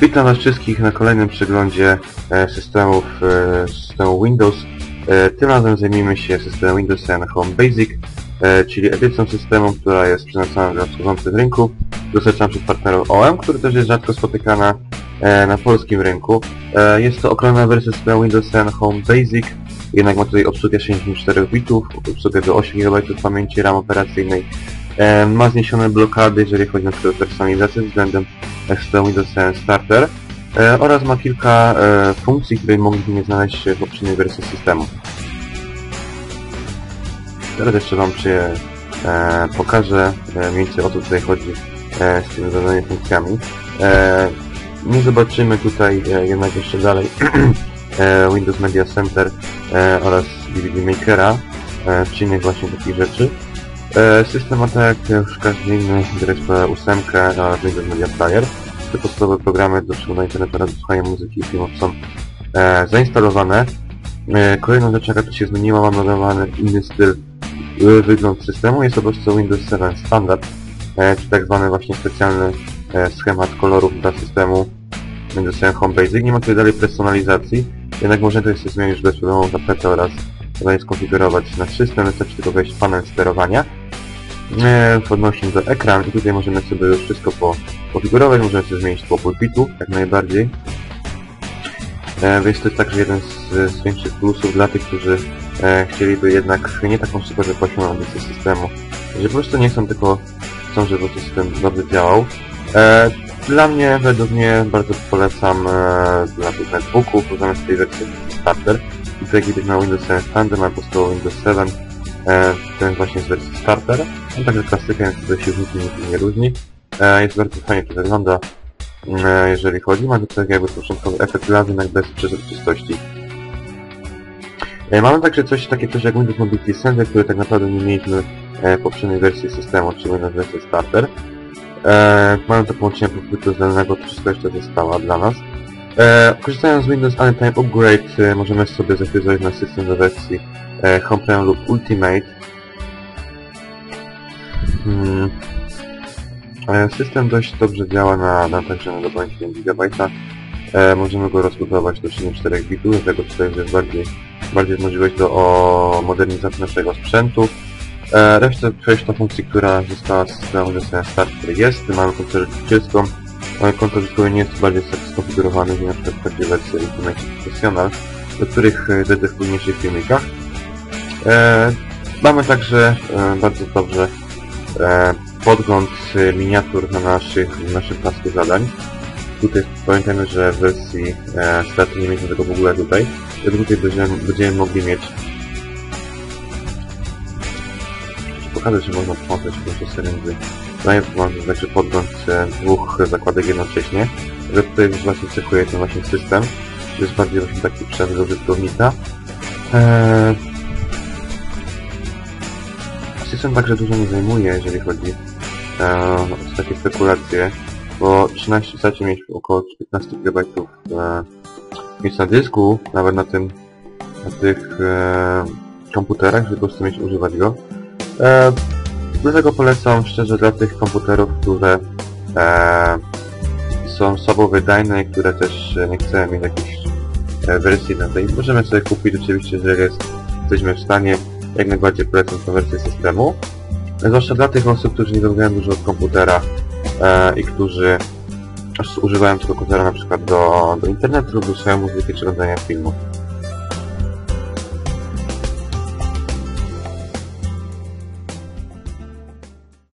Witam Was wszystkich na kolejnym przeglądzie e, systemów e, systemu Windows. E, Tym razem zajmiemy się systemem Windows 10 Home Basic, czyli edycją systemu, która jest przeznaczona dla wschodzących rynku, dostarczana przez partnerów OM, który też jest rzadko spotykana na polskim rynku. Jest to okrojona wersja systemu Windows 10 Home Basic, jednak ma tutaj obsługę 64 bitów, obsługę do 8 GB pamięci RAM operacyjnej. E, Ma zniesione blokady, jeżeli chodzi na przykład o personalizację względem systemu Windows 10 Starter e, oraz ma kilka e, funkcji, które mogliśmy nie znaleźć w poprzedniej wersji systemu. Teraz jeszcze Wam się e, pokażę e, mniej więcej o co tutaj chodzi e, z tymi danymi funkcjami. E, nie zobaczymy tutaj e, jednak jeszcze dalej e, Windows Media Center e, oraz DVD Makera e, czy innych właśnie takich rzeczy. E, System ma tak jak już każdy inny DirectP 8 oraz Windows Media Player. Te podstawowe programy do przeglądania internetu oraz do słuchania muzyki i filmów są e, zainstalowane. E, kolejną rzecz jaka tu się zmieniła, mamy dodawany inny styl, e, wygląd systemu. Jest to po prostu Windows 7 Standard, e, czy tak zwany właśnie specjalny e, schemat kolorów dla systemu Windows 7 Home Basic. Nie ma tutaj dalej personalizacji, jednak można tutaj sobie zmienić bezproblemową tapetę oraz dalej skonfigurować nasz system. Wystarczy tylko wejść w panel sterowania e, podnosimy do ekran i tutaj możemy sobie już wszystko po, możemy sobie zmienić tło pulpitu, jak najbardziej. E, więc to jest także jeden z, z większych plusów dla tych, którzy e, chcieliby jednak nie taką super wypłaconą edycję systemu, że po prostu nie chcą tylko, chcą, żeby system dobrze działał. E, dla mnie, według mnie, bardzo polecam e, dla tych netbooków, zamiast tej wersji Starter. I tutaj kiedyś na Windows 7 Standard, podstawowy Windows 7, e, ten właśnie z wersji Starter. No także klasyka, który się nikim nikim nie różni. E, jest bardzo fajnie to wygląda, e, jeżeli chodzi. Ma tutaj jakby początkowy efekt jednak bez przezroczystości. E, mamy także coś takie coś jak Windows Mobility Center, które tak naprawdę nie mieliśmy e, w poprzedniej wersji systemu, czyli Windows wersji Starter. E, mamy to połączenie pulpitu zdalnego, to wszystko jeszcze została dla nas. E, korzystając z Windows Anytime Upgrade e, możemy sobie zaktywizować na system do wersji e, Home lub Ultimate. Hmm. E, System dość dobrze działa na, na także na dowolnie 1 GB. E, możemy go rozbudować do 64 bitów, dlatego tutaj jest bardziej, bardziej możliwość do o modernizacji naszego sprzętu. E, resztę przejść do funkcji, która została z systemu Windows Start, który jest. Mamy konsolę rodzicielską. Moje konto użytkowe nie jest bardziej skonfigurowane niż na przykład w takiej wersji Ultimate Professional, do których e, zejdę w późniejszych filmikach. E, mamy także e, bardzo dobrze e, podgląd miniatur na naszych, na naszym pasku zadań. Tutaj pamiętajmy, że w wersji e, nie mieliśmy tego w ogóle tutaj. Tylko tutaj będziemy, będziemy mogli mieć pokazać, że można połączyć procesy między daje mamy także podgląd e, dwóch zakładek jednocześnie, że tutaj właśnie cechuje ten właśnie system, że jest bardziej właśnie taki przemysł do użytkownika. Eee, system także dużo nie zajmuje, jeżeli chodzi e, o takie spekulacje, bo 13 chcecie mieć około 15 GB e, na dysku, nawet na tym, na tych e, komputerach, żeby po prostu mieć używać go. E, dlatego polecam szczerze dla tych komputerów, które e, są słabo wydajne i które też nie chcemy mieć jakiejś e, wersji na tej. Możemy sobie kupić oczywiście, jeżeli jest, jesteśmy w stanie, jak najbardziej polecam tę wersję systemu. Zwłaszcza dla tych osób, którzy nie wymagają dużo od komputera e, i którzy używają tego komputera na przykład do, do internetu lub do swojej muzyki czy oglądania filmów.